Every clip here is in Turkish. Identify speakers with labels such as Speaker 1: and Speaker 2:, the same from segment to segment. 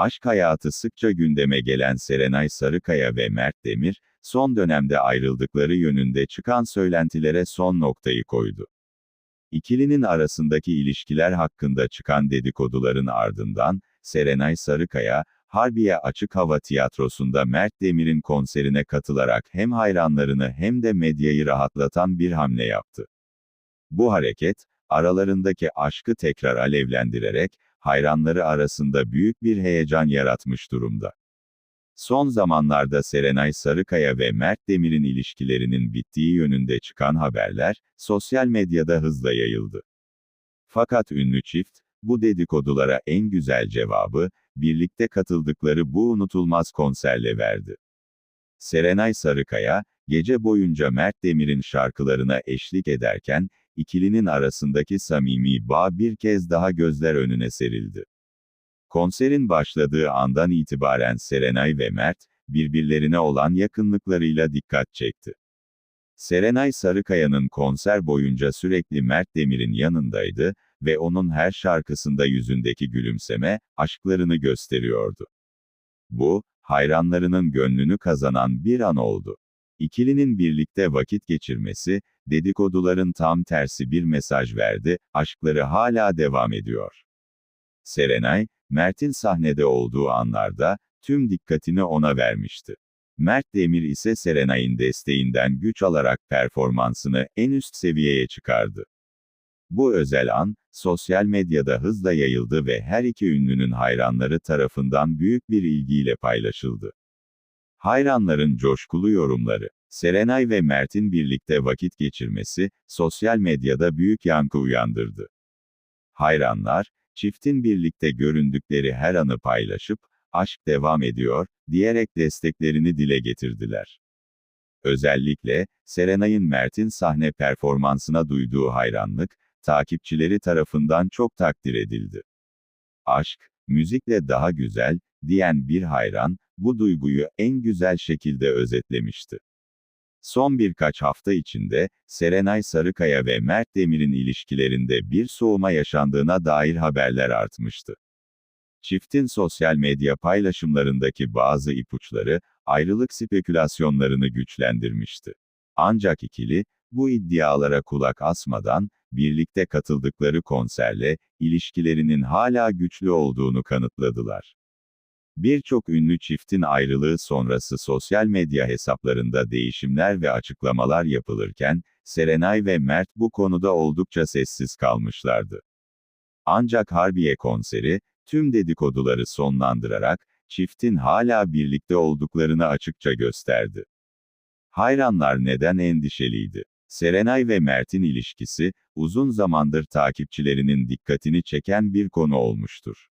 Speaker 1: Aşk hayatı sıkça gündeme gelen Serenay Sarıkaya ve Mert Demir, son dönemde ayrıldıkları yönünde çıkan söylentilere son noktayı koydu. İkilinin arasındaki ilişkiler hakkında çıkan dedikoduların ardından, Serenay Sarıkaya, Harbiye Açık Hava Tiyatrosu'nda Mert Demir'in konserine katılarak hem hayranlarını hem de medyayı rahatlatan bir hamle yaptı. Bu hareket, aralarındaki aşkı tekrar alevlendirerek, hayranları arasında büyük bir heyecan yaratmış durumda. Son zamanlarda Serenay Sarıkaya ve Mert Demir'in ilişkilerinin bittiği yönünde çıkan haberler, sosyal medyada hızla yayıldı. Fakat ünlü çift, bu dedikodulara en güzel cevabı, birlikte katıldıkları bu unutulmaz konserle verdi. Serenay Sarıkaya, gece boyunca Mert Demir'in şarkılarına eşlik ederken, ikilinin arasındaki samimi bağ bir kez daha gözler önüne serildi. Konserin başladığı andan itibaren Serenay ve Mert, birbirlerine olan yakınlıklarıyla dikkat çekti. Serenay Sarıkaya'nın konser boyunca sürekli Mert Demir'in yanındaydı ve onun her şarkısında yüzündeki gülümseme, aşklarını gösteriyordu. Bu, hayranlarının gönlünü kazanan bir an oldu. İkilinin birlikte vakit geçirmesi, dedikoduların tam tersi bir mesaj verdi, aşkları hala devam ediyor. Serenay, Mert'in sahnede olduğu anlarda, tüm dikkatini ona vermişti. Mert Demir ise Serenay'ın desteğinden güç alarak performansını en üst seviyeye çıkardı. Bu özel an, sosyal medyada hızla yayıldı ve her iki ünlünün hayranları tarafından büyük bir ilgiyle paylaşıldı. Hayranların coşkulu yorumları, Serenay ve Mert'in birlikte vakit geçirmesi, sosyal medyada büyük yankı uyandırdı. Hayranlar, çiftin birlikte göründükleri her anı paylaşıp, aşk devam ediyor, diyerek desteklerini dile getirdiler. Özellikle, Serenay'ın Mert'in sahne performansına duyduğu hayranlık, takipçileri tarafından çok takdir edildi. Aşk, müzikle daha güzel, diyen bir hayran, bu duyguyu en güzel şekilde özetlemişti. Son birkaç hafta içinde, Serenay Sarıkaya ve Mert Demir'in ilişkilerinde bir soğuma yaşandığına dair haberler artmıştı. Çiftin sosyal medya paylaşımlarındaki bazı ipuçları, ayrılık spekülasyonlarını güçlendirmişti. Ancak ikili, bu iddialara kulak asmadan, birlikte katıldıkları konserle, ilişkilerinin hala güçlü olduğunu kanıtladılar. Birçok ünlü çiftin ayrılığı sonrası sosyal medya hesaplarında değişimler ve açıklamalar yapılırken, Serenay ve Mert bu konuda oldukça sessiz kalmışlardı. Ancak Harbiye konseri, tüm dedikoduları sonlandırarak, çiftin hala birlikte olduklarını açıkça gösterdi. Hayranlar neden endişeliydi? Serenay ve Mert'in ilişkisi, uzun zamandır takipçilerinin dikkatini çeken bir konu olmuştur.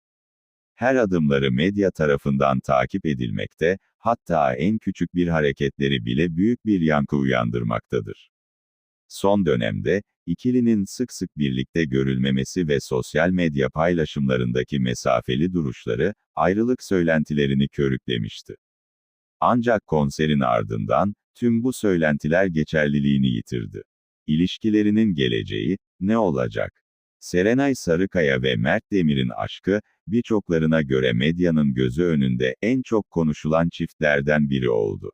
Speaker 1: Her adımları medya tarafından takip edilmekte, hatta en küçük bir hareketleri bile büyük bir yankı uyandırmaktadır. Son dönemde, ikilinin sık sık birlikte görülmemesi ve sosyal medya paylaşımlarındaki mesafeli duruşları, ayrılık söylentilerini körüklemişti. Ancak konserin ardından, tüm bu söylentiler geçerliliğini yitirdi. İlişkilerinin geleceği, ne olacak? Serenay Sarıkaya ve Mert Demir'in aşkı, birçoklarına göre medyanın gözü önünde en çok konuşulan çiftlerden biri oldu.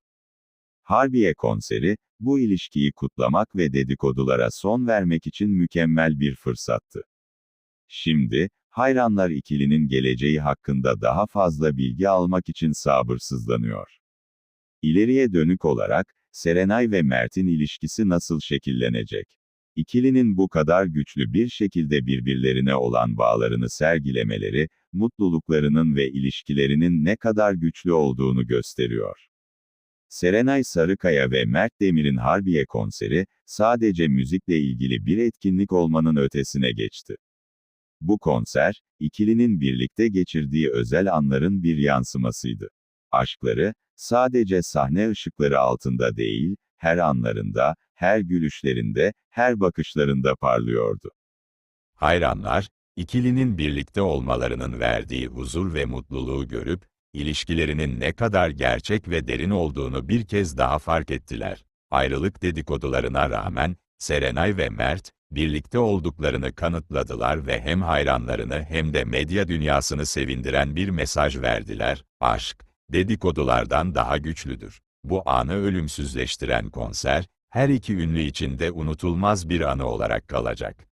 Speaker 1: Harbiye konseri, bu ilişkiyi kutlamak ve dedikodulara son vermek için mükemmel bir fırsattı. Şimdi, hayranlar ikilinin geleceği hakkında daha fazla bilgi almak için sabırsızlanıyor. İleriye dönük olarak, Serenay ve Mert'in ilişkisi nasıl şekillenecek? İkilinin bu kadar güçlü bir şekilde birbirlerine olan bağlarını sergilemeleri, mutluluklarının ve ilişkilerinin ne kadar güçlü olduğunu gösteriyor. Serenay Sarıkaya ve Mert Demir'in Harbiye konseri, sadece müzikle ilgili bir etkinlik olmanın ötesine geçti. Bu konser, ikilinin birlikte geçirdiği özel anların bir yansımasıydı. Aşkları, sadece sahne ışıkları altında değil, her anlarında, her gülüşlerinde, her bakışlarında parlıyordu.
Speaker 2: Hayranlar, ikilinin birlikte olmalarının verdiği huzur ve mutluluğu görüp, ilişkilerinin ne kadar gerçek ve derin olduğunu bir kez daha fark ettiler. Ayrılık dedikodularına rağmen, Serenay ve Mert, birlikte olduklarını kanıtladılar ve hem hayranlarını hem de medya dünyasını sevindiren bir mesaj verdiler. Aşk, dedikodulardan daha güçlüdür. Bu anı ölümsüzleştiren konser, her iki ünlü için de unutulmaz bir anı olarak kalacak.